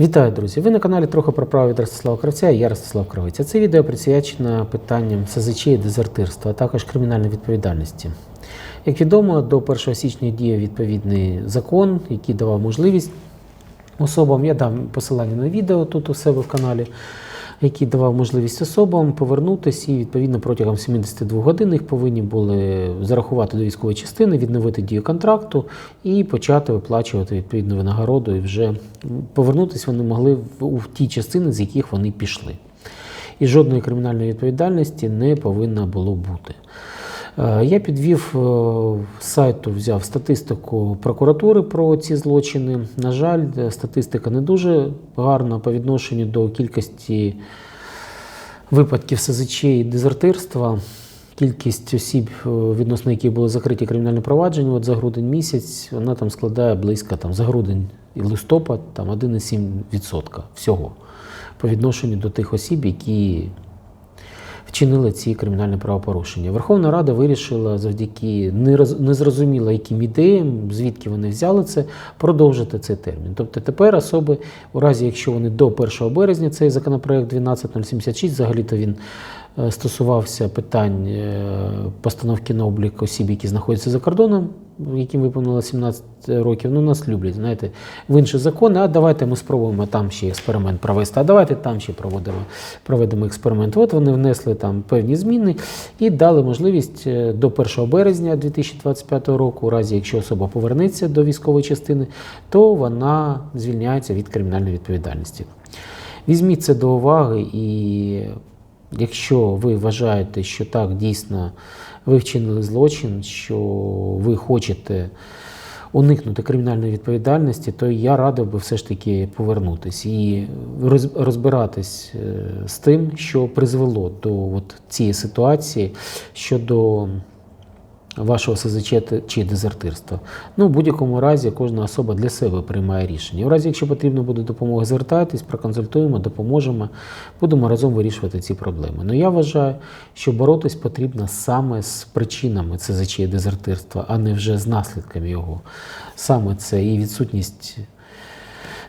Вітаю, друзі! Ви на каналі трохи про право від Ростислава Кравця я Ростислав Кравець. Це відео присвячено питанням СЗЧ і дезертирства, а також кримінальної відповідальності. Як відомо, до 1 січня діє відповідний закон, який давав можливість особам, я дам посилання на відео тут у себе в каналі, який давав можливість особам повернутися і відповідно протягом 72 годин їх повинні були зарахувати до військової частини, відновити дію контракту і почати виплачувати відповідну винагороду. І вже повернутися вони могли у ті частини, з яких вони пішли. І жодної кримінальної відповідальності не повинно було бути. Е, Я підвів е, сайту, взяв статистику прокуратури про ці злочини. На жаль, е, статистика не дуже гарна по відношенню до кількості випадків СЗЧ і дезертирства. Кількість осіб, відносно яких були закриті кримінальні провадження, от за грудень місяць, вона там складає близько там, за грудень і листопад там 1,7% всього по відношенню до тих осіб, які вчинили ці кримінальні правопорушення. Верховна Рада вирішила завдяки незрозуміло яким ідеям, звідки вони взяли це, продовжити цей термін. Тобто тепер особи, у разі якщо вони до 1 березня, цей законопроект 12076, взагалі-то він е, стосувався питань е, постановки на облік осіб, які знаходяться за кордоном, яким виповнило 17 років. Ну, нас люблять, знаєте, в інші закони, а давайте ми спробуємо там ще експеримент провести, а давайте там ще проводимо, проведемо експеримент. От вони внесли там певні зміни і дали можливість е, до 1 березня 2025 року, у разі якщо особа повернеться до військової частини, то вона звільняється від кримінальної відповідальності. Візьміть це до уваги, і якщо ви вважаєте, що так дійсно ви вчинили злочин, що ви хочете уникнути кримінальної відповідальності, то я радив би все ж таки повернутися і роз- розбиратись е, з тим, що призвело до от цієї ситуації щодо вашого СЗЧ чи дезертирства. Ну, в будь-якому разі кожна особа для себе приймає рішення. У разі, якщо потрібно буде допомога, звертайтесь, проконсультуємо, допоможемо, будемо разом вирішувати ці проблеми. Ну я вважаю, що боротись потрібно саме з причинами СЗЧ і дезертирства, а не вже з наслідками його. Саме це і відсутність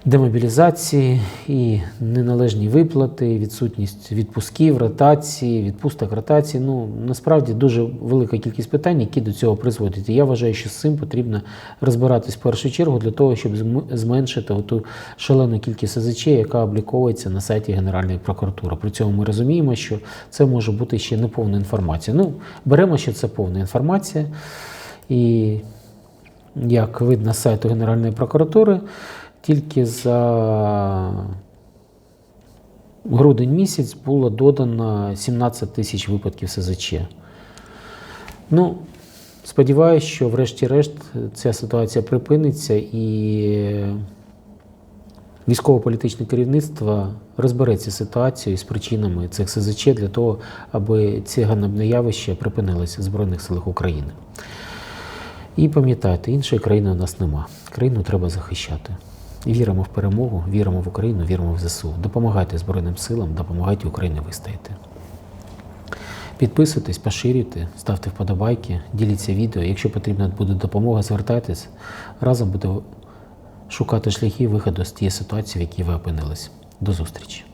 демобілізації, і неналежні виплати, відсутність відпусків, ротації, відпусток ротації. Ну насправді дуже велика кількість питань, які до цього призводять. І я вважаю, що з цим потрібно розбиратись в першу чергу для того, щоб зменшити ту шалену кількість СЗЧ, яка обліковується на сайті Генеральної прокуратури. При цьому ми розуміємо, що це може бути ще не повна інформація. Ну, беремо, що це повна інформація. І як видно з сайту Генеральної прокуратури, тільки за грудень місяць було додано 17 тисяч випадків СЗЧ. Ну, сподіваюся, що врешті-решт ця ситуація припиниться і військово-політичне керівництво розбереться з ситуацією з причинами цих СЗЧ для того, аби ці ганебне явище припинилося в Збройних силах України. І пам'ятайте, іншої країни у нас нема. Країну треба захищати. Віримо в перемогу, віримо в Україну, віримо в ЗСУ. Допомагайте Збройним силам, допомагайте Україні вистояти. Підписуйтесь, поширюйте, ставте вподобайки, діліться відео. Якщо потрібна буде допомога, звертайтесь. Разом будемо шукати шляхи виходу з тієї ситуації, в якій ви опинились. До зустрічі!